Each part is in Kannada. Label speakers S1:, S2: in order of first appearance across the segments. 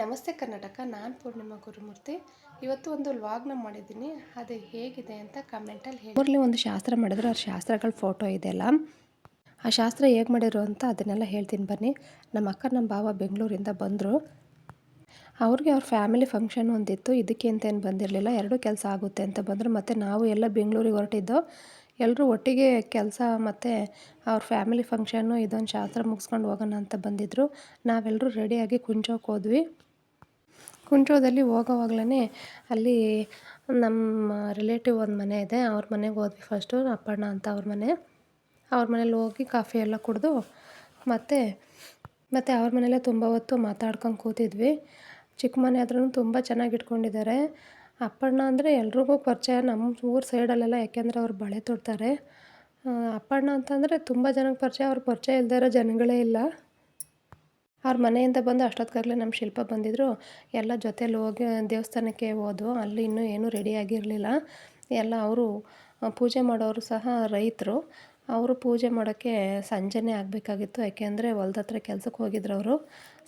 S1: ನಮಸ್ತೆ ಕರ್ನಾಟಕ, ನಾನು ಪೂರ್ಣಿಮಾ ಗುರುಮೂರ್ತಿ. ಇವತ್ತು ಒಂದು ವ್ಲಾಗ್ನ ಮಾಡಿದ್ದೀನಿ. ಅದು ಹೇಗಿದೆ ಅಂತ ಕಮೆಂಟಲ್ಲಿ ಹೇಳಿ. ಒಂದು ಶಾಸ್ತ್ರ ಮಾಡಿದ್ರು. ಅವ್ರ ಶಾಸ್ತ್ರಗಳ ಫೋಟೋ ಇದೆಯಲ್ಲ ಆ ಶಾಸ್ತ್ರ ಹೇಗೆ ಮಾಡಿರು ಅಂತ ಅದನ್ನೆಲ್ಲ ಹೇಳ್ತೀನಿ ಬನ್ನಿ. ನಮ್ಮ ಅಕ್ಕ, ನಮ್ಮ ಭಾವ ಬೆಂಗಳೂರಿಂದ ಬಂದರು. ಅವ್ರಿಗೆ ಅವ್ರ ಫ್ಯಾಮಿಲಿ ಫಂಕ್ಷನ್ ಒಂದಿತ್ತು. ಇದಕ್ಕೆ ಅಂತೇನು ಬಂದಿರಲಿಲ್ಲ. ಎರಡೂ ಕೆಲಸ ಆಗುತ್ತೆ ಅಂತ ಬಂದರು. ಮತ್ತು ನಾವು ಎಲ್ಲ ಬೆಂಗಳೂರಿಗೆ ಹೊರಟಿದ್ದೋ. ಎಲ್ಲರೂ ಒಟ್ಟಿಗೆ ಕೆಲಸ ಮತ್ತು ಅವ್ರ ಫ್ಯಾಮಿಲಿ ಫಂಕ್ಷನ್ನು ಇದೊಂದು ಶಾಸ್ತ್ರ ಮುಗಿಸ್ಕೊಂಡು ಹೋಗೋಣ ಅಂತ ಬಂದಿದ್ದರು ನಾವೆಲ್ಲರೂ ರೆಡಿಯಾಗಿ ಕುಂಜೋಕೆ ಹೋದ್ವಿ. ಕುಂಚೋದಲ್ಲಿ ಹೋಗೋವಾಗ್ಲೇ ಅಲ್ಲಿ ನಮ್ಮ ರಿಲೇಟಿವ್ ಒಂದು ಮನೆ ಇದೆ. ಅವ್ರ ಮನೆಗೆ ಹೋದ್ವಿ ಫಸ್ಟು ಅಪ್ಪಣ್ಣ ಅಂತ ಅವ್ರ ಮನೆ. ಅವ್ರ ಮನೇಲಿ ಹೋಗಿ ಕಾಫಿ ಎಲ್ಲ ಕುಡಿದು ಮತ್ತು ಮತ್ತು ಅವ್ರ ಮನೇಲೇ ತುಂಬ ಹೊತ್ತು ಮಾತಾಡ್ಕೊಂಡು ಕೂತಿದ್ವಿ. ಚಿಕ್ಕ ಮನೆ ಆದ್ರೂ ತುಂಬ ಚೆನ್ನಾಗಿ ಇಟ್ಕೊಂಡಿದ್ದಾರೆ ಅಪ್ಪಣ್ಣ ಅಂದರೆ ಎಲ್ರಿಗೂ ಪರಿಚಯ ನಮ್ಮ ಊರು ಸೈಡಲ್ಲೆಲ್ಲ ಯಾಕೆಂದರೆ ಅವ್ರು ಬಳೆ ತೊಡ್ತಾರೆ ಅಪ್ಪಣ್ಣ ಅಂತಂದರೆ ತುಂಬ ಜನಕ್ಕೆ ಪರಿಚಯ, ಅವ್ರ ಪರಿಚಯ ಇಲ್ಲದೇ ಇರೋ ಜನಗಳೇ ಇಲ್ಲ. ಅವ್ರ ಮನೆಯಿಂದ ಬಂದು ಅಷ್ಟೊತ್ತಿಗಾಗಲೇ ನಮ್ಮ ಶಿಲ್ಪ ಬಂದಿದ್ದರು ಎಲ್ಲ ಜೊತೇಲಿ ಹೋಗಿ ದೇವಸ್ಥಾನಕ್ಕೆ ಹೋದ್ವು. ಅಲ್ಲಿ ಇನ್ನೂ ಏನೂ ರೆಡಿ ಆಗಿರಲಿಲ್ಲ. ಎಲ್ಲ ಅವರು ಪೂಜೆ ಮಾಡೋರು ಸಹ ರೈತರು. ಅವರು ಪೂಜೆ ಮಾಡೋಕ್ಕೆ ಸಂಜೆನೇ ಆಗಬೇಕಾಗಿತ್ತು. ಯಾಕೆಂದರೆ ಹೊಲ್ದ ಹತ್ರ ಕೆಲಸಕ್ಕೆ ಹೋಗಿದ್ರು ಅವರು.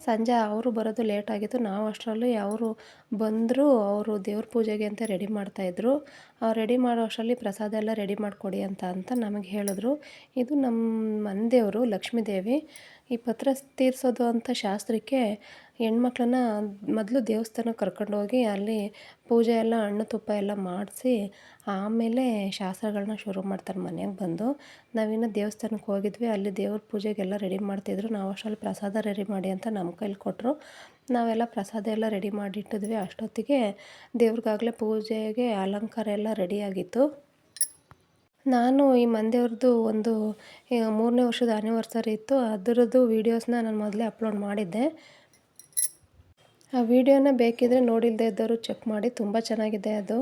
S1: ಸಂಜೆ ಅವರು ಬರೋದು ಲೇಟ್ ಆಗಿತ್ತು. ನಾವು ಅಷ್ಟರಲ್ಲಿ ಅವರು ಬಂದರೂ, ಅವರು ದೇವ್ರ ಪೂಜೆಗೆ ಅಂತ ರೆಡಿ ಮಾಡ್ತಾಯಿದ್ರು ಅವ್ರು ರೆಡಿ ಮಾಡೋ ಅಷ್ಟರಲ್ಲಿ ಪ್ರಸಾದ ಎಲ್ಲ ರೆಡಿ ಮಾಡಿಕೊಡಿ ಅಂತ ಅಂತ ನಮಗೆ ಹೇಳಿದ್ರು. ಇದು ನಮ್ಮ ಮನೆ ಲಕ್ಷ್ಮೀದೇವಿ ಲಕ್ಷ್ಮೀ ದೇವಿ. ಈ ಪತ್ರ ತೀರಿಸೋದು ಅಂತ ಶಾಸ್ತ್ರಕ್ಕೆ ಹೆಣ್ಮಕ್ಳನ್ನ ಮೊದಲು ದೇವಸ್ಥಾನಕ್ಕೆ ಕರ್ಕೊಂಡೋಗಿ ಅಲ್ಲಿ ಪೂಜೆ ಎಲ್ಲ, ಹಣ್ಣು ತುಪ್ಪ ಎಲ್ಲ ಮಾಡಿಸಿ ಆಮೇಲೆ ಶಾಸ್ತ್ರಗಳನ್ನ ಶುರು ಮಾಡ್ತಾರೆ ಮನೆಗೆ ಬಂದು. ನಾವಿನ್ನು ದೇವಸ್ಥಾನಕ್ಕೆ ಹೋಗಿದ್ವಿ. ಅಲ್ಲಿ ದೇವ್ರ ಪೂಜೆಗೆಲ್ಲ ರೆಡಿ ಮಾಡ್ತಿದ್ರು. ನಾವು ಅಷ್ಟರಲ್ಲಿ ಪ್ರಸಾದ ರೆಡಿ ಮಾಡಿ ಅಂತ ನಮ್ಮ ಕೈಲಿ ಕೊಟ್ಟರು ನಾವೆಲ್ಲ ಪ್ರಸಾದ ಎಲ್ಲ ರೆಡಿ ಮಾಡಿಟ್ಟಿದ್ವಿ ಅಷ್ಟೊತ್ತಿಗೆ ದೇವ್ರಿಗಾಗಲೇ ಪೂಜೆಗೆ ಅಲಂಕಾರ ಎಲ್ಲ ರೆಡಿಯಾಗಿತ್ತು ನಾನು ಈ ಮಂದಿಯವ್ರದ್ದು ಒಂದು ಮೂರನೇ ವರ್ಷದ ಆ್ಯನಿವರ್ಸರಿ ಇತ್ತು. ಅದರದ್ದು ವೀಡಿಯೋಸ್ನ ನಾನು ಮೊದಲೇ ಅಪ್ಲೋಡ್ ಮಾಡಿದ್ದೆ. ಆ ವಿಡಿಯೋನ ಬೇಕಿದ್ರೆ ನೋಡಿಲ್ಲದೆ ಇದ್ದವರು ಚೆಕ್ ಮಾಡಿ, ತುಂಬ ಚೆನ್ನಾಗಿದೆ ಅದು.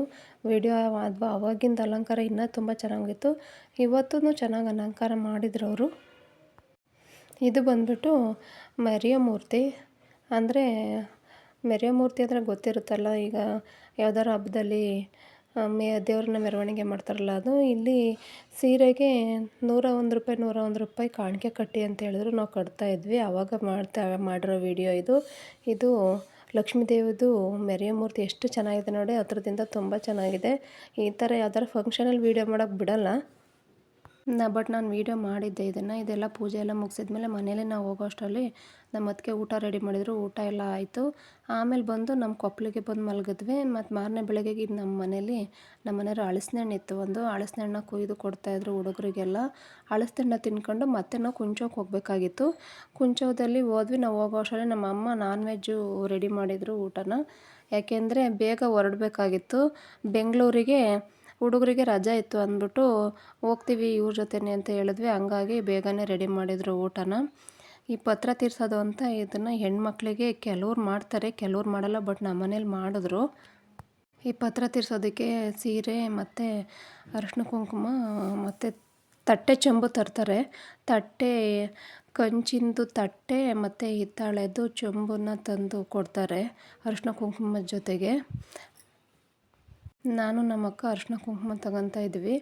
S1: ವಿಡಿಯೋ ಅದು ಅವಾಗಿಂದ ಅಲಂಕಾರ ಇನ್ನೂ ತುಂಬ ಚೆನ್ನಾಗಿತ್ತು. ಇವತ್ತೂ ಚೆನ್ನಾಗಿ ಅಲಂಕಾರ ಮಾಡಿದ್ರು ಅವರು ಇದು ಬಂದ್ಬಿಟ್ಟು ಮೂರ್ತಿ ಅಂದರೆ ಮೂರ್ತಿ ಅಂದರೆ ಗೊತ್ತಿರುತ್ತಲ್ಲ, ಈಗ ಯಾವ್ದಾರು ಹಬ್ಬದಲ್ಲಿ ಮೇ, ದೇವ್ರನ್ನ ಮೆರವಣಿಗೆ ಮಾಡ್ತಾರಲ್ಲ ಅದು. ಇಲ್ಲಿ ಸೀರೆಗೆ ನೂರ ಒಂದು ರೂಪಾಯಿ, ನೂರ ಒಂದು ರೂಪಾಯಿ ಕಾಣಿಕೆ ಕಟ್ಟಿ ಅಂತ ಹೇಳಿದ್ರು. ನಾವು ಕಟ್ತಾ ಇದ್ವಿ. ಆವಾಗ ಮಾಡ್ತಾ, ಮಾಡಿರೋ ವಿಡಿಯೋ ಇದು. ಇದು ಲಕ್ಷ್ಮೀ ದೇವಿದು ಮೂರ್ತಿ ಎಷ್ಟು ಚೆನ್ನಾಗಿದೆ ನೋಡಿ. ಹತ್ರದಿಂದ ತುಂಬ ಚೆನ್ನಾಗಿದೆ. ಈ ಥರ ಯಾವ್ದಾರು ಫಂಕ್ಷನಲ್ಲಿ ವೀಡಿಯೋ ಮಾಡೋಕ್ಕೆ ಬಿಡೋಲ್ಲ. ನಾ, ಬಟ್ ನಾನು ವೀಡಿಯೋ ಮಾಡಿದ್ದೆ ಇದನ್ನು. ಇದೆಲ್ಲ ಪೂಜೆ ಎಲ್ಲ ಮುಗಿಸಿದ್ಮೇಲೆ ಮನೇಲಿ ನಾವು ಹೋಗೋ ಅಷ್ಟರಲ್ಲಿ ನಮ್ಮ ಅತ್ತಿಗೆ ಊಟ ರೆಡಿ ಮಾಡಿದರು. ಊಟ ಎಲ್ಲ ಆಯಿತು. ಆಮೇಲೆ ಬಂದು ನಮ್ಮ ಕೊಪ್ಪಳಿಗೆ ಬಂದು ಮಲಗಿದ್ವಿ. ಮತ್ತು ಮಾರನೇ ಬೆಳಗ್ಗೆ ಇದು ನಮ್ಮ ಮನೇಲಿ ನಮ್ಮ ಮನೆಯವ್ರು ಹಳಸಿನ ಇತ್ತು. ಒಂದು ಹಳಸಿನ ಹಣ್ಣು ಕೊಯ್ದು ಕೊಡ್ತಾಯಿದ್ರು ಹುಡುಗರಿಗೆಲ್ಲ. ಹಳಸಿನ ತಿನ್ಕೊಂಡು ಮತ್ತೆ ನಾವು ಕುಂಚೋಕ್ಕೆ ಹೋಗಬೇಕಾಗಿತ್ತು. ಕುಂಚೋದಲ್ಲಿ ಹೋದ್ವಿ. ನಾವು ಹೋಗೋ ಅಷ್ಟರಲ್ಲಿ ನಮ್ಮ ಅಮ್ಮ ನಾನ್ ವೆಜ್ಜು ರೆಡಿ ಮಾಡಿದರು ಊಟನ. ಯಾಕೆಂದರೆ ಬೇಗ ಹೊರಡಬೇಕಾಗಿತ್ತು. ಬೆಂಗಳೂರಿಗೆ ಹುಡುಗರಿಗೆ ರಜೆ ಇತ್ತು ಅಂದ್ಬಿಟ್ಟು ಹೋಗ್ತೀವಿ ಇವ್ರ ಜೊತೆನೆ ಅಂತ ಹೇಳಿದ್ವಿ. ಹಂಗಾಗಿ ಬೇಗನೆ ರೆಡಿ ಮಾಡಿದರು ಊಟನ. ಈ ಪತ್ರ ತೀರ್ಸೋದು ಅಂತ ಇದನ್ನು ಹೆಣ್ಮಕ್ಳಿಗೆ ಕೆಲವ್ರು ಮಾಡ್ತಾರೆ, ಕೆಲವ್ರು ಮಾಡಲ್ಲ, ಬಟ್ ನಮ್ಮ ಮನೇಲಿ ಮಾಡಿದ್ರು. ಈ ಪತ್ರ ತೀರ್ಸೋದಕ್ಕೆ ಸೀರೆ ಮತ್ತು ಅರಶಿನ ಕುಂಕುಮ, ಮತ್ತು ತಟ್ಟೆ ಚೊಂಬು ತರ್ತಾರೆ. ತಟ್ಟೆ, ಕಂಚಿಂದು ತಟ್ಟೆ ಮತ್ತು ಹಿತ್ತಾಳೆದು ಚೆಂಬನ್ನ ತಂದು ಕೊಡ್ತಾರೆ ಅರಶಿನ ಕುಂಕುಮದ ಜೊತೆಗೆ. ನಾನು ನಮ್ಮ ಅಕ್ಕ ಅರಿಶಿನ ಕುಂಕುಮ ತಗೊತಾ ಇದ್ವಿ.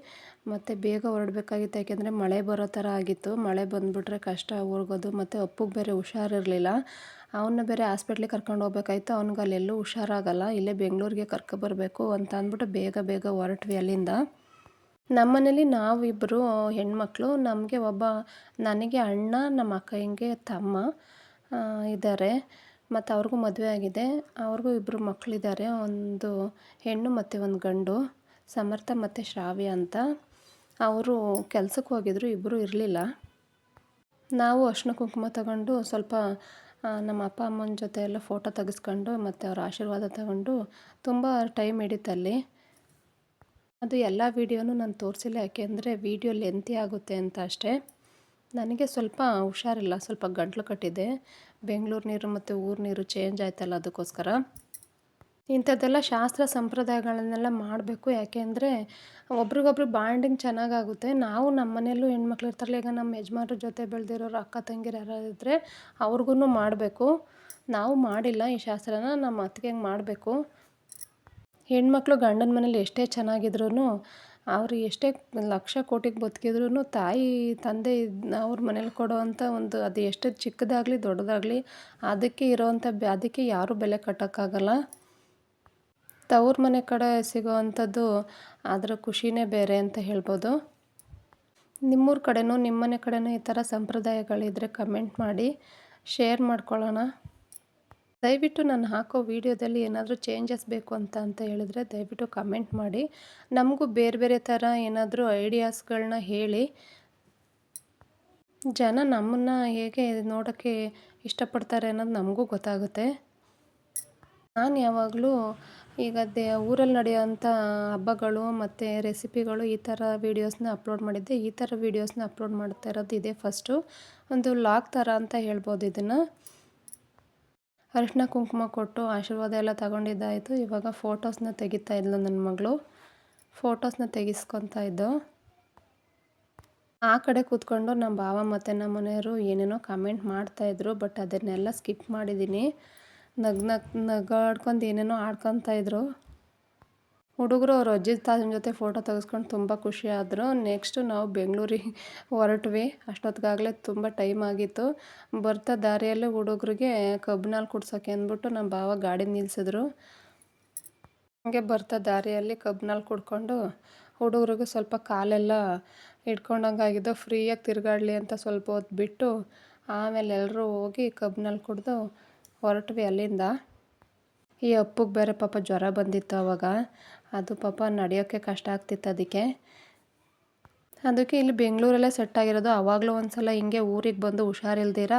S1: ಮತ್ತು ಬೇಗ ಹೊರಡ್ಬೇಕಾಗಿತ್ತು. ಯಾಕೆಂದರೆ ಮಳೆ ಬರೋ ಥರ ಆಗಿತ್ತು. ಮಳೆ ಬಂದುಬಿಟ್ರೆ ಕಷ್ಟ ಹೋಗೋದು. ಮತ್ತು ಅಪ್ಪಗೆ ಬೇರೆ ಹುಷಾರಿರಲಿಲ್ಲ. ಅವನ್ನ ಬೇರೆ ಹಾಸ್ಪಿಟ್ಲಿಗೆ ಕರ್ಕೊಂಡು ಹೋಗ್ಬೇಕಾಯ್ತು. ಅವ್ನಿಗೆ ಅಲ್ಲೆಲ್ಲೂ ಹುಷಾರಾಗಲ್ಲ. ಇಲ್ಲೇ ಬೆಂಗಳೂರಿಗೆ ಕರ್ಕೊಬರ್ಬೇಕು ಅಂತ ಅಂದ್ಬಿಟ್ಟು ಬೇಗ ಬೇಗ ಹೊರಟ್ವಿ ಅಲ್ಲಿಂದ. ನಮ್ಮನೇಲಿ ನಾವಿಬ್ಬರು ಹೆಣ್ಮಕ್ಳು. ನಮಗೆ ಒಬ್ಬ, ನನಗೆ ಅಣ್ಣ ನಮ್ಮ ಅಕ್ಕ ಹಿಂಗೆ ತಮ್ಮ ಇದ್ದಾರೆ ಮತ್ತು ಅವ್ರಿಗೂ ಮದುವೆ ಆಗಿದೆ. ಅವ್ರಿಗೂ ಇಬ್ಬರು ಮಕ್ಕಳಿದ್ದಾರೆ ಒಂದು ಹೆಣ್ಣು ಮತ್ತು ಒಂದು ಗಂಡು. ಸಮರ್ಥ ಮತ್ತು ಶ್ರಾವ್ಯ ಅಂತ. ಅವರು ಕೆಲ್ಸಕ್ಕೆ ಹೋಗಿದ್ರು. ಇಬ್ಬರು ಇರಲಿಲ್ಲ. ನಾವು ಅರ್ಶಿನ ಕುಂಕುಮ ತಗೊಂಡು ಸ್ವಲ್ಪ ನಮ್ಮ ಅಪ್ಪ ಅಮ್ಮನ ಜೊತೆ ಎಲ್ಲ ಫೋಟೋ ತೆಗೆಸ್ಕೊಂಡು ಮತ್ತು ಅವ್ರ ಆಶೀರ್ವಾದ ತಗೊಂಡು ತುಂಬ ಟೈಮ್ ಹಿಡಿತಲ್ಲಿ ಅದು ಎಲ್ಲ ವೀಡಿಯೋನೂ ನಾನು ತೋರಿಸಿಲ್ಲ. ಯಾಕೆಂದರೆ ವೀಡಿಯೋ ಲೆಂತಿ ಆಗುತ್ತೆ ಅಂತ ಅಷ್ಟೇ. ನನಗೆ ಸ್ವಲ್ಪ ಹುಷಾರಿಲ್ಲ. ಸ್ವಲ್ಪ ಗಂಟ್ಲು ಕಟ್ಟಿದೆ. ಬೆಂಗಳೂರು ನೀರು ಮತ್ತು ಊರು ನೀರು ಚೇಂಜ್ ಆಯ್ತಲ್ಲ ಅದಕ್ಕೋಸ್ಕರ? ಇಂಥದ್ದೆಲ್ಲ ಶಾಸ್ತ್ರ ಸಂಪ್ರದಾಯಗಳನ್ನೆಲ್ಲ ಮಾಡಬೇಕು. ಯಾಕೆಂದರೆ ಒಬ್ರಿಗೊಬ್ರು ಬಾಂಡಿಂಗ್ ಚೆನ್ನಾಗಾಗುತ್ತೆ. ನಾವು ನಮ್ಮ ಮನೆಯಲ್ಲೂ ಹೆಣ್ಮಕ್ಳು ಇರ್ತಾರಲ್ಲ, ಈಗ ನಮ್ಮ ಯಜಮಾನ್ರ ಜೊತೆ ಬೆಳೆದಿರೋರು ಅಕ್ಕ ತಂಗಿರು ಯಾರಾದ್ರು ಇದ್ದರೆ ಅವ್ರಿಗೂ ಮಾಡಬೇಕು. ನಾವು ಮಾಡಿಲ್ಲ ಈ ಶಾಸ್ತ್ರನ, ನಮ್ಮ ಅತ್ತಿಗೆ ಮಾಡಬೇಕು? ಹೆಣ್ಮಕ್ಳು ಗಂಡನ ಮನೇಲಿ ಎಷ್ಟೇ ಚೆನ್ನಾಗಿದ್ರೂ ಅವರು ಎಷ್ಟೇ ಲಕ್ಷ ಕೋಟಿಗೆ ಬದುಕಿದ್ರೂ ತಾಯಿ, ತಂದೆ ಅವ್ರ ಮನೇಲಿ ಕೊಡುವಂಥ ಒಂದು ಅದು ಎಷ್ಟು ಚಿಕ್ಕದಾಗಲಿ ದೊಡ್ಡದಾಗಲಿ ಅದಕ್ಕೆ ಇರೋವಂಥ ಅದಕ್ಕೆ ಯಾರೂ ಬೆಲೆ ಕಟ್ಟೋಕ್ಕಾಗಲ್ಲ. ತವ್ರ ಮನೆ ಕಡೆ ಸಿಗೋವಂಥದ್ದು ಅದರ ಖುಷಿನೇ ಬೇರೆ ಅಂತ ಹೇಳ್ಬೋದು. ನಿಮ್ಮೂರ ಕಡೆನೂ ನಿಮ್ಮನೆ ಕಡೆನೂ ಈ ಥರ ಸಂಪ್ರದಾಯಗಳಿದ್ದರೆ ಕಮೆಂಟ್ ಮಾಡಿ, ಶೇರ್ ಮಾಡ್ಕೊಳ್ಳೋಣ. ದಯವಿಟ್ಟು ನಾನು ಹಾಕೋ ವೀಡಿಯೋದಲ್ಲಿ ಏನಾದರೂ ಚೇಂಜಸ್ ಬೇಕು ಅಂತ ಅಂತ ಹೇಳಿದ್ರೆ ದಯವಿಟ್ಟು ಕಮೆಂಟ್ ಮಾಡಿ. ನಮಗೂ ಬೇರೆ ಬೇರೆ ಥರ ಏನಾದರೂ ಐಡಿಯಾಸ್ಗಳನ್ನ ಹೇಳಿ. ಜನ ನಮ್ಮನ್ನು ಹೇಗೆ ನೋಡೋಕ್ಕೆ ಇಷ್ಟಪಡ್ತಾರೆ ಅನ್ನೋದು ನಮಗೂ ಗೊತ್ತಾಗುತ್ತೆ. ನಾನು ಯಾವಾಗಲೂ ಈಗ ದೇ, ಊರಲ್ಲಿ ನಡೆಯೋಂಥ ಹಬ್ಬಗಳು ಮತ್ತು ರೆಸಿಪಿಗಳು ಈ ಥರ ವೀಡಿಯೋಸ್ನ ಅಪ್ಲೋಡ್ ಮಾಡಿದ್ದೆ. ಈ ಥರ ವೀಡಿಯೋಸ್ನ ಅಪ್ಲೋಡ್ ಮಾಡ್ತಾ ಇರೋದು ಇದೇ ಫಸ್ಟು ಒಂದು ಲಾಗ್ ಥರ ಅಂತ ಹೇಳ್ಬೋದು ಇದನ್ನು. ಅರಿಶಿನ ಕುಂಕುಮ ಕೊಟ್ಟು ಆಶೀರ್ವಾದ ಎಲ್ಲ ತಗೊಂಡಿದ್ದಾಯಿತು. ಇವಾಗ ಫೋಟೋಸ್ನ ತೆಗಿತಾ ಇದ್ಲು ನನ್ನ ಮಗಳು. ಫೋಟೋಸ್ನ ತೆಗಿಸ್ಕೊತಾ ಇದ್ದು. ಆ ಕಡೆ ಕೂತ್ಕೊಂಡು ನಮ್ಮ ಭಾವ ಮತ್ತು ನಮ್ಮ ಮನೆಯವರು ಏನೇನೋ ಕಮೆಂಟ್ ಮಾಡ್ತಾಯಿದ್ರು ಬಟ್ ಅದನ್ನೆಲ್ಲ ಸ್ಕಿಪ್ ಮಾಡಿದ್ದೀನಿ ನಗ್ ನಗ್ ನಗಾಡ್ಕೊಂಡು ಏನೇನೋ ಆಡ್ಕೊತಾ ಇದ್ರು. ಹುಡುಗರು ಅವ್ರ ಅಜ್ಜಿ ತಾತನ ಜೊತೆ ಫೋಟೋ ತೆಗೆಸ್ಕೊಂಡು ತುಂಬ ಖುಷಿ ಆದರು. ನೆಕ್ಸ್ಟು ನಾವು ಬೆಂಗಳೂರಿಗೆ ಹೊರಟ್ವಿ. ಅಷ್ಟೊತ್ತಿಗಾಗಲೇ ತುಂಬ ಟೈಮ್ ಆಗಿತ್ತು. ಬರ್ತಾ ದಾರಿಯಲ್ಲೇ ಹುಡುಗರಿಗೆ ಕಬ್ಬಿನಾಲ್ ಕುಡ್ಸೋಕೆ ಅಂದ್ಬಿಟ್ಟು ನಮ್ಮ ಭಾವ ಗಾಡಿ ನಿಲ್ಲಿಸಿದ್ರು ಹಂಗೆ ಬರ್ತಾ ದಾರಿಯಲ್ಲಿ ಕಬ್ಬಿನಲ್ಲಿ ಕುಡ್ಕೊಂಡು ಹುಡುಗರಿಗೂ ಸ್ವಲ್ಪ ಕಾಲೆಲ್ಲ ಇಟ್ಕೊಂಡಂಗಾಗಿದ್ದು ಫ್ರೀಯಾಗಿ ತಿರುಗಾಡಲಿ ಅಂತ ಸ್ವಲ್ಪ ಹೊತ್ತು ಬಿಟ್ಟು ಆಮೇಲೆ ಎಲ್ಲರೂ ಹೋಗಿ ಕಬ್ಬಿನಲ್ಲಿ ಕುಡಿದು ಹೊರಟ್ವಿ ಅಲ್ಲಿಂದ. ಈ ಅಪ್ಪಗೆ ಬೇರೆ ಪಾಪ ಜ್ವರ ಬಂದಿತ್ತು ಅವಾಗ. ಅದು ಪಾಪ ನಡೆಯೋಕ್ಕೆ ಕಷ್ಟ ಆಗ್ತಿತ್ತು ಅದಕ್ಕೆ. ಅದಕ್ಕೆ ಇಲ್ಲಿ ಬೆಂಗಳೂರಲ್ಲೇ ಸೆಟ್ ಆಗಿರೋದು. ಆವಾಗಲೂ ಒಂದು ಸಲ ಹಿಂಗೆ ಊರಿಗೆ ಬಂದು ಹುಷಾರಿಲ್ದಿರ?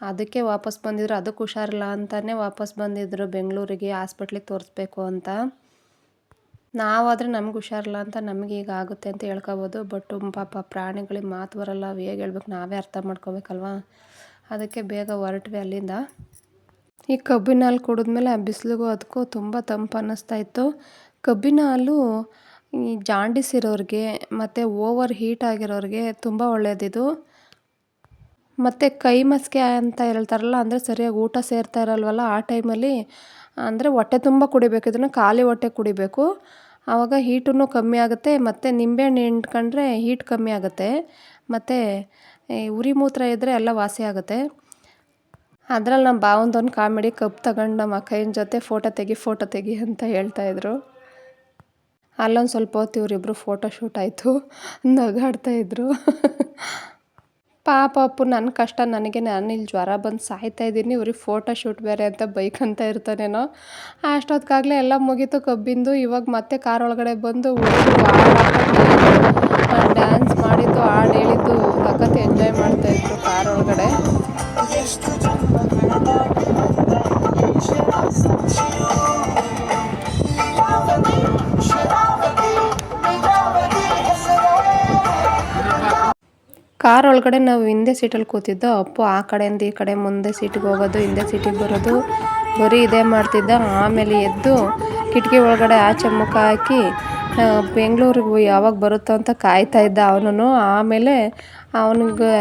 S1: ಅದಕ್ಕೆ ವಾಪಸ್ ಬಂದಿದ್ರು. ಅದಕ್ಕೆ ಹುಷಾರಿಲ್ಲ ಅಂತಲೇ ವಾಪಸ್ ಬಂದಿದ್ದರು ಬೆಂಗಳೂರಿಗೆ, ಹಾಸ್ಪಿಟ್ಲಿಗೆ ತೋರಿಸ್ಬೇಕು ಅಂತ. ನಾವಾದರೆ ನಮ್ಗೆ ಹುಷಾರಿಲ್ಲ ಅಂತ ನಮಗೆ ಈಗ ಆಗುತ್ತೆ ಅಂತ ಹೇಳ್ಕೊಬೋದು. ಬಟ್ ಪಾಪ ಪ್ರಾಣಿಗಳಿಗೆ ಮಾತು ಬರಲ್ಲ. ಹೇಗೆ ಹೇಳ್ಬೇಕು? ನಾವೇ ಅರ್ಥ ಮಾಡ್ಕೋಬೇಕಲ್ವಾ? ಅದಕ್ಕೆ ಬೇಗ ಹೊರಟ್ವಿ ಅಲ್ಲಿಂದ. ಈ ಕಬ್ಬಿನ ಹಾಲು ಕುಡಿದ್ಮೇಲೆ ಆ ಬಿಸಿಲಿಗೂ ಅದಕ್ಕೂ ತುಂಬ ತಂಪು ಅನ್ನಿಸ್ತಾ ಇತ್ತು. ಕಬ್ಬಿನ ಹಾಲು ಈ ಜಾಂಡಿಸ್ ಇರೋರಿಗೆ ಮತ್ತು ಓವರ್ ಹೀಟ್ ಆಗಿರೋರಿಗೆ ತುಂಬ ಒಳ್ಳೆಯದಿದು ಮತ್ತು ಕೈ ಮಸ್ಕೆ ಅಂತ ಹೇಳ್ತಾರಲ್ಲ, ಅಂದರೆ ಸರಿಯಾಗಿ ಊಟ ಸೇರ್ತಾ ಇರಲ್ವಲ್ಲ ಆ ಟೈಮಲ್ಲಿ, ಅಂದರೆ ಹೊಟ್ಟೆ ತುಂಬ ಕುಡಿಬೇಕು, ಇದನ್ನು ಖಾಲಿ ಹೊಟ್ಟೆ ಕುಡಿಬೇಕು. ಆವಾಗ ಹೀಟೂ ಕಮ್ಮಿ ಆಗುತ್ತೆ, ಮತ್ತು ನಿಂಬೆಹಣ್ಣು ಹಿಂಡ್ಕೊಂಡ್ರೆ ಹೀಟ್ ಕಮ್ಮಿ ಆಗುತ್ತೆ, ಮತ್ತು ಉರಿ ಮೂತ್ರ ಇದ್ದರೆ ಎಲ್ಲ ವಾಸಿ ಆಗುತ್ತೆ. ಅದ್ರಲ್ಲಿ ನಮ್ಮ ಬಾವಂದೊಂದು ಕಾಮಿಡಿ ಕಪ್ ತಗೊಂಡು ನಮ್ಮ ಅಕ್ಕಯ್ಯನ ಜೊತೆ ಫೋಟೋ ತೆಗಿ ಫೋಟೋ ತೆಗಿ ಅಂತ ಹೇಳ್ತಾಯಿದ್ರು ಅಲ್ಲೊಂದು ಸ್ವಲ್ಪ ಹೊತ್ತು ಇವರಿಬ್ಬರು ಫೋಟೋ ಶೂಟ್ ಆಯಿತು. ನಗಾಡ್ತಾಯಿದ್ರು ಪಾಪ ಅಪ್ಪು ನನ್ನ ಕಷ್ಟ ನನಗೆ, ನಾನು ಇಲ್ಲಿ ಜ್ವರ ಬಂದು ಸಾಯ್ತಾ ಇದ್ದೀನಿ, ಇವ್ರಿಗೆ ಫೋಟೋ ಶೂಟ್ ಬೇರೆ ಅಂತ ಬೈಕ್ ಅಂತ ಇರ್ತಾನೇನೋ. ಅಷ್ಟೊತ್ತಿಗಾಗಲೇ ಎಲ್ಲ ಮುಗೀತು ಕಬ್ಬಿಂದು. ಇವಾಗ ಮತ್ತೆ ಕಾರ್ ಒಳಗಡೆ ಬಂದು ಡ್ಯಾನ್ಸ್ ಮಾಡಿದ್ದು, ಹಾಡು ಹೇಳಿದ್ದು, ಸಖತ್ ಎಂಜಾಯ್ ಮಾಡ್ತಾ ಮಾಡ್ತಾಯಿದ್ರು ಕಾರ್ ಒಳಗಡೆ. ಕಾರ್ ಒಳಗಡೆ ನಾವು ಹಿಂದೆ ಸೀಟಲ್ಲಿ ಕೂತಿದ್ದೋ, ಅಪ್ಪು ಆ ಕಡೆಯಿಂದ ಈ ಕಡೆ ಮುಂದೆ ಸೀಟಿಗೆ ಹೋಗೋದು, ಹಿಂದೆ ಸೀಟಿಗೆ ಬರೋದು, ಬರೀ ಇದೇ ಮಾಡ್ತಿದ್ದ. ಆಮೇಲೆ ಎದ್ದು ಕಿಟಕಿ ಒಳಗಡೆ ಆಚೆ ಮುಖ ಹಾಕಿ ಬೆಂಗಳೂರಿಗೆ ಯಾವಾಗ ಬರುತ್ತೋ ಅಂತ ಕಾಯ್ತಾ ಇದ್ದ ಅವನು ಆಮೇಲೆ ಅವನಿಗೆ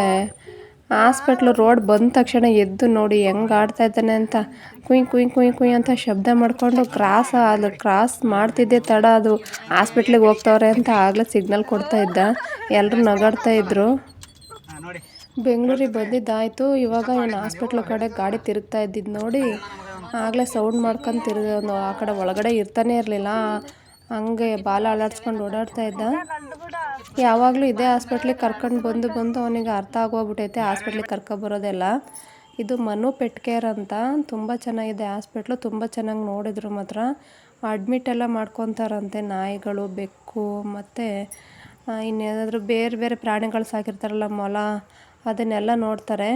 S1: ಹಾಸ್ಪಿಟ್ಲು ರೋಡ್ ಬಂದ ತಕ್ಷಣ ಎದ್ದು ನೋಡಿ ಹೆಂಗೆ ಆಡ್ತಾ ಇದ್ದಾನೆ ಅಂತ, ಕುಯ್ ಕುಯ್ ಕುಯ್ ಕುಯ್ ಅಂತ ಶಬ್ದ ಮಾಡಿಕೊಂಡು ಕ್ರಾಸ್ ಅದು ಕ್ರಾಸ್ ಮಾಡ್ತಿದ್ದೆ ತಡ ಅದು. ಹಾಸ್ಪಿಟ್ಲಿಗೆ ಹೋಗ್ತವ್ರೆ ಅಂತ ಆಗಲೇ ಸಿಗ್ನಲ್ ಕೊಡ್ತಾ ಇದ್ದ. ಎಲ್ಲರೂ ನಗಾಡ್ತಾ ಇದ್ರು. ಬೆಂಗಳೂರಿಗೆ ಬಂದಿದ್ದಾಯ್ತು. ಇವಾಗ ಇವನು ಹಾಸ್ಪಿಟ್ಲ್ ಕಡೆ ಗಾಡಿ ತಿರುಗ್ತಾ ಇದ್ದಿದ್ದು ನೋಡಿ. ಆಗಲೇ ಸೌಂಡ್ ಮಾಡ್ಕೊಂಡು ತಿರುಗೋನು ಆ ಕಡೆ ಒಳಗಡೆ ಇರ್ತಾನೆ ಇರಲಿಲ್ಲ. ಹಂಗೆ ಬಾಲ ಅಲಾಡ್ಸ್ಕೊಂಡು ಓಡಾಡ್ತಾ ಇದ್ದ. ಯಾವಾಗಲೂ ಇದೇ ಹಾಸ್ಪಿಟ್ಲಿಗೆ ಕರ್ಕೊಂಡು ಬಂದು ಬಂದು ಅವನಿಗೆ ಅರ್ಥ ಆಗೋಗ್ಬಿಟ್ಟೈತೆ ಹಾಸ್ಪಿಟ್ಲಿಗೆ ಕರ್ಕೊಬರೋದೆಲ್ಲ ಇದು ಮನು ಪೆಟ್ ಕೇರ್ ಅಂತ. ತುಂಬ ಚೆನ್ನಾಗಿದೆ ಹಾಸ್ಪಿಟ್ಲು ತುಂಬ ಚೆನ್ನಾಗಿ ನೋಡಿದ್ರು ಮಾತ್ರ. ಅಡ್ಮಿಟ್ ಎಲ್ಲ ಮಾಡ್ಕೊತಾರಂತೆ ನಾಯಿಗಳು ಬೆಕ್ಕು ಮತ್ತು ಇನ್ನೇನಾದರೂ ಬೇರೆ ಬೇರೆ ಪ್ರಾಣಿಗಳು ಸಾಕಿರ್ತಾರಲ್ಲ ಮೊಲ, ಅದನ್ನೆಲ್ಲ ನೋಡ್ತಾರೆ.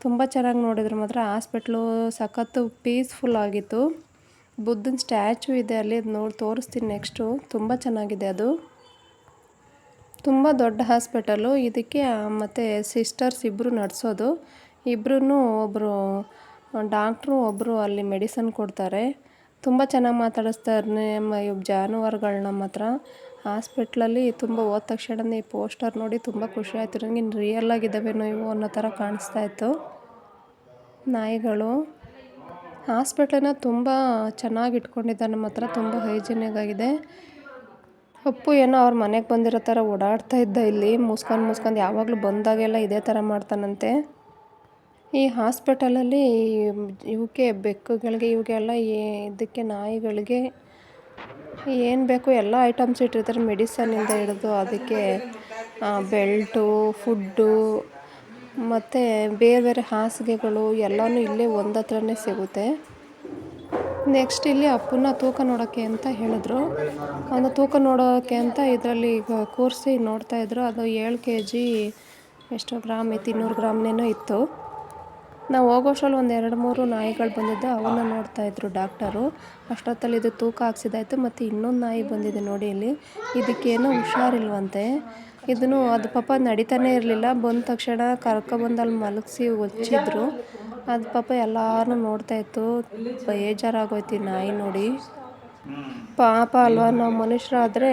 S1: ತುಂಬ ಚೆನ್ನಾಗಿ ನೋಡಿದ್ರು ಮಾತ್ರ. ಹಾಸ್ಪಿಟ್ಲು ಸಖತ್ತು ಪೀಸ್ಫುಲ್ ಆಗಿತ್ತು. ಬುದ್ಧನ ಸ್ಟ್ಯಾಚು ಇದೆ ಅಲ್ಲಿ ಅದು ನೋಡಿ, ತೋರಿಸ್ತೀನಿ ನೆಕ್ಸ್ಟು. ತುಂಬ ಚೆನ್ನಾಗಿದೆ ಅದು. ತುಂಬ ದೊಡ್ಡ ಹಾಸ್ಪಿಟಲು ಇದಕ್ಕೆ ಮತ್ತು ಸಿಸ್ಟರ್ಸ್ ಇಬ್ಬರು ನಡೆಸೋದು. ಇಬ್ಬರೂ ಒಬ್ಬರು ಡಾಕ್ಟ್ರು ಒಬ್ಬರು ಅಲ್ಲಿ ಮೆಡಿಸನ್ ಕೊಡ್ತಾರೆ. ತುಂಬ ಚೆನ್ನಾಗಿ ಮಾತಾಡಿಸ್ತಾರೆ ಜಾನುವಾರುಗಳನ್ನ ಮಾತ್ರ. ಹಾಸ್ಪಿಟ್ಲಲ್ಲಿ ತುಂಬ ಹೋದ ತಕ್ಷಣನೇ ಈ ಪೋಸ್ಟರ್ ನೋಡಿ ತುಂಬ ಖುಷಿ ಆಯಿತು. ನನಗೆ ರಿಯಲ್ ಆಗಿದ್ದಾವೇನೋ ಇವು ಅನ್ನೋ ಥರ ಕಾಣಿಸ್ತಾ ಇತ್ತು. ನಾಯಿಗಳು. ಹಾಸ್ಪಿಟ್ಲನ್ನ ತುಂಬ ಚೆನ್ನಾಗಿ ಇಟ್ಕೊಂಡಿದ್ದ ನಮ್ಮ ಹತ್ರ ತುಂಬ ಹೈಜಿನಿಕ್ ಅಪ್ಪು ಏನೋ ಅವ್ರ ಮನೆಗೆ ಬಂದಿರೋ ಥರ ಓಡಾಡ್ತಾ ಇದ್ದ ಇಲ್ಲಿ. ಮುಸ್ಕೊಂಡು ಮುಸ್ಕೊಂಡು ಯಾವಾಗಲೂ ಬಂದಾಗೆಲ್ಲ ಇದೇ ಥರ ಮಾಡ್ತಾನಂತೆ. ಈ ಹಾಸ್ಪಿಟಲಲ್ಲಿ ಇವಕ್ಕೆ ಬೆಕ್ಕುಗಳಿಗೆ, ಇವಾಗೆಲ್ಲ ಇದಕ್ಕೆ ನಾಯಿಗಳಿಗೆ ಏನು ಬೇಕು ಎಲ್ಲ ಐಟಮ್ಸ್ ಇಟ್ಟಿರ್ತಾರೆ ಮೆಡಿಸನಿಂದ ಹಿಡಿದು ಅದಕ್ಕೆ ಬೆಲ್ಟು ಫುಡ್ಡು ಮತ್ತು ಬೇರೆ ಬೇರೆ ಹಾಸಿಗೆಗಳು ಎಲ್ಲನೂ ಇಲ್ಲೇ ಒಂದು ಹತ್ರನೇ ಸಿಗುತ್ತೆ. ನೆಕ್ಸ್ಟ್ ಇಲ್ಲಿ ಅಪ್ಪನ ತೂಕ ನೋಡೋಕ್ಕೆ ಅಂತ ಹೇಳಿದ್ರು. ಅವನ ತೂಕ ನೋಡೋಕ್ಕೆ ಅಂತ ಇದರಲ್ಲಿ ಕೂರಿಸಿ ನೋಡ್ತಾಯಿದ್ರು ಅದು ಏಳು ಕೆ ಜಿ ಎಷ್ಟೋ ಗ್ರಾಮ್ ಇತ್ತು, ಇನ್ನೂರು ಗ್ರಾಮ್ನೇನೋ ಇತ್ತು. ನಾವು ಹೋಗೋಷ್ಟ್ರಲ್ಲಿ ಒಂದು ಎರಡು ಮೂರು ನಾಯಿಗಳು ಬಂದಿದ್ದು, ಅವನ್ನ ನೋಡ್ತಾಯಿದ್ರು ಡಾಕ್ಟರು. ಅಷ್ಟೊತ್ತಲ್ಲಿ ಇದು ತೂಕ ಹಾಕ್ಸಿದಾಯ್ತು, ಮತ್ತು ಇನ್ನೊಂದು ನಾಯಿ ಬಂದಿದೆ ನೋಡಿ ಇಲ್ಲಿ. ಇದಕ್ಕೇನೋ ಹುಷಾರಿಲ್ವಂತೆ. ಇದನ್ನು ಅದು ಪಾಪ ನಡೀತಾನೆ ಇರಲಿಲ್ಲ. ಬಂದ ತಕ್ಷಣ ಕರ್ಕೊಬಂದು ಅಲ್ಲಿ ಮಲಗಿಸಿ ಒಚ್ಚಿದ್ರು. ಅದು ಪಾಪ ಎಲ್ಲರೂ ನೋಡ್ತಾಯಿತ್ತು ಬೇಜಾರಾಗೋಯ್ತು ನಾಯಿ ನೋಡಿ. ಪಾಪ ಅಲ್ವಾ, ನಾವು ಮನುಷ್ಯರಾದರೆ,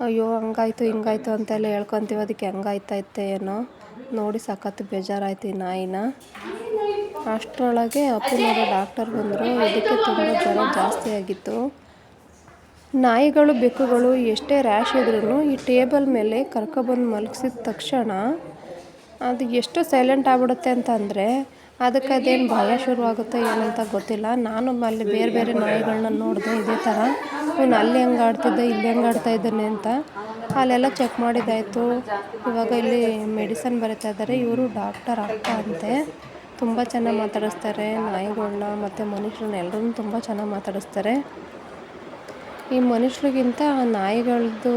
S1: ಅಯ್ಯೋ, ಹಂಗಾಯ್ತು, ಹಿಂಗಾಯ್ತು ಅಂತೆಲ್ಲ ಹೇಳ್ಕೊತೀವಿ. ಅದಕ್ಕೆ ಹೆಂಗಾಯ್ತೈತೆ ಏನೋ. ನೋಡಿ ಸಖತ್ತು ಬೇಜಾರಾಯ್ತು ಈ ನಾಯಿನ. ಅಷ್ಟರೊಳಗೆ ಅಪ್ಪನವರು ಡಾಕ್ಟರ್ ಬಂದರು. ಇದಕ್ಕೆ ತುಂಬ ಜ್ವರ ಜಾಸ್ತಿ ಆಗಿತ್ತು. ನಾಯಿಗಳು, ಬೆಕ್ಕುಗಳು ಎಷ್ಟೇ ರ್ಯಾಶ್ ಇದ್ರೂ ಈ ಟೇಬಲ್ ಮೇಲೆ ಕರ್ಕೊಬಂದು ಮಲಗಿಸಿದ ತಕ್ಷಣ ಅದು ಎಷ್ಟು ಸೈಲೆಂಟ್ ಆಗ್ಬಿಡುತ್ತೆ ಅಂತಂದರೆ ಅದಕ್ಕೆ ಅದೇನು ಭಯ ಶುರುವಾಗುತ್ತೋ ಏನಂತ ಗೊತ್ತಿಲ್ಲ. ನಾನು ಅಲ್ಲಿ ಬೇರೆ ಬೇರೆ ನಾಯಿಗಳನ್ನ ನೋಡಿದೆ ಇದೇ ಥರ. ಇವನು ಅಲ್ಲಿ ಹೆಂಗೆ ಆಡ್ತಿದ್ದೆ, ಇಲ್ಲಿ ಹೆಂಗೆ ಆಡ್ತಾ ಇದ್ದಾನೆ ಅಂತ ಅಲ್ಲೆಲ್ಲ ಚೆಕ್ ಮಾಡಿದ್ದಾಯಿತು. ಇವಾಗ ಇಲ್ಲಿ ಮೆಡಿಸನ್ ಬರೀತಾ ಇದ್ದಾರೆ. ಇವರು ಡಾಕ್ಟರ್ ಅಕ್ಕ ಅಂತೆ. ತುಂಬ ಚೆನ್ನಾಗಿ ಮಾತಾಡಿಸ್ತಾರೆ ನಾಯಿಗಳನ್ನ ಮತ್ತು ಮನುಷ್ಯರನ್ನ ಎಲ್ಲರೂ ತುಂಬ ಚೆನ್ನಾಗಿ ಮಾತಾಡಿಸ್ತಾರೆ. ಈ ಮನುಷ್ಯರಿಗಿಂತ ನಾಯಿಗಳದ್ದು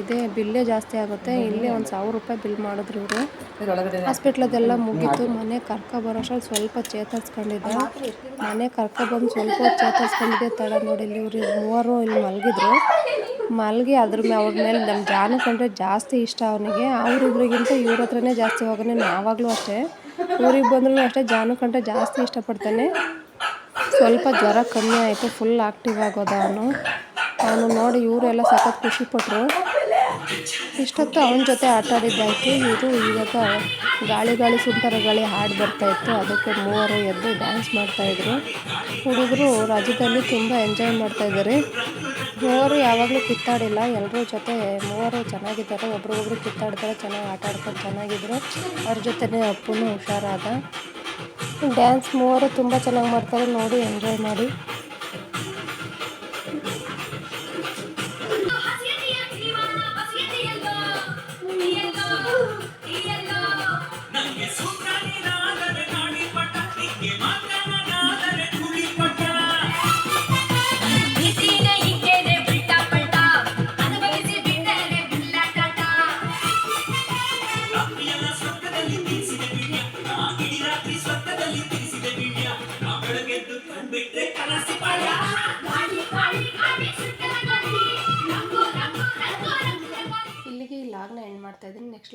S1: ಇದೇ, ಬಿಲ್ಲೇ ಜಾಸ್ತಿ ಆಗುತ್ತೆ. ಇಲ್ಲಿ ಒಂದು ಸಾವಿರ ರೂಪಾಯಿ ಬಿಲ್ ಮಾಡಿದ್ರು ಇವರು. ಹಾಸ್ಪಿಟ್ಲದೆಲ್ಲ ಮುಗೀತು. ಮನೆ ಕರ್ಕೊಬರೋಷ್ಟ್ರಲ್ಲಿ ಸ್ವಲ್ಪ ಚೇತರಿಸ್ಕೊಂಡಿದ್ದೆ. ಮನೆ ಕರ್ಕೊಬಂದು ಸ್ವಲ್ಪ ಚೇತರಿಸ್ಕೊಂಡಿದ್ದೆ. ತಡ ನೋಡಿ ಇಲ್ಲಿ ಇವ್ರು ಮೂವರು ಇಲ್ಲಿ ಮಲಗಿದ್ರು. ಮಲಗಿ ಅದ್ರ ಮೇಲೆ ಅವ್ರ ಮೇಲೆ ನಮ್ಮ ಜಾನು ಕಂಡ್ರೆ ಜಾಸ್ತಿ ಇಷ್ಟ ಅವನಿಗೆ. ಅವ್ರಿಬ್ರಿಗಿಂತ ಇವ್ರ ಹತ್ರನೇ ಜಾಸ್ತಿ ಹೋಗೋಣ ನಾವಾಗಲೂ ಅಷ್ಟೇ. ಊರಿಗೆ ಬಂದ್ರೂ ಅಷ್ಟೇ ಜಾನು ಜಾಸ್ತಿ ಇಷ್ಟಪಡ್ತಾನೆ. ಸ್ವಲ್ಪ ಜ್ವರ ಕಮ್ಮಿ ಆಯಿತು ಫುಲ್ ಆ್ಯಕ್ಟಿವ್ ಆಗೋದ ಅವನು. ಅವನು ನೋಡಿ ಇವರೆಲ್ಲ ಸಖತ್ ಖುಷಿಪಟ್ಟರು ಇಷ್ಟೊತ್ತು ಅವನ ಜೊತೆ ಆಟ ಆಡಿದ್ದಾಯಿತು ಇದು ಇವಾಗ ಗಾಳಿ ಗಾಳಿ ಸುಂಟರ ಗಾಳಿ ಹಾಡು ಬರ್ತಾಯಿತ್ತು ಅದಕ್ಕೆ ಮೂವರು ಎದ್ದು ಡ್ಯಾನ್ಸ್ ಮಾಡ್ತಾಯಿದ್ರು ಹುಡುಗರು ರಾಜ್ಯದಲ್ಲಿ ತುಂಬ ಎಂಜಾಯ್ ಮಾಡ್ತಾಯಿದ್ದಾರೆ ಮೂವರು ಯಾವಾಗಲೂ ಕಿತ್ತಾಡಿಲ್ಲ. ಎಲ್ಲರ ಜೊತೆ ಮೂವರು ಚೆನ್ನಾಗಿದ್ದಾರೆ. ಒಬ್ರಿಗೊಬ್ರು ಕಿತ್ತಾಡ್ತಾರೆ, ಚೆನ್ನಾಗಿ ಆಟ ಆಡ್ಕೊಂಡು ಚೆನ್ನಾಗಿದ್ರು. ಅವ್ರ ಜೊತೆನೇ ಅಪ್ಪನೂ ಹುಷಾರಾದ. ಡ್ಯಾನ್ಸ್ ಮೂವರು ತುಂಬ ಚೆನ್ನಾಗಿ ಮಾಡ್ತಾರೆ. ನೋಡಿ ಎಂಜಾಯ್ ಮಾಡಿ.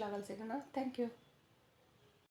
S1: ಲಾಗಲ್ಲಿ ಸಿಗೋಣ ಥ್ಯಾಂಕ್ ಯು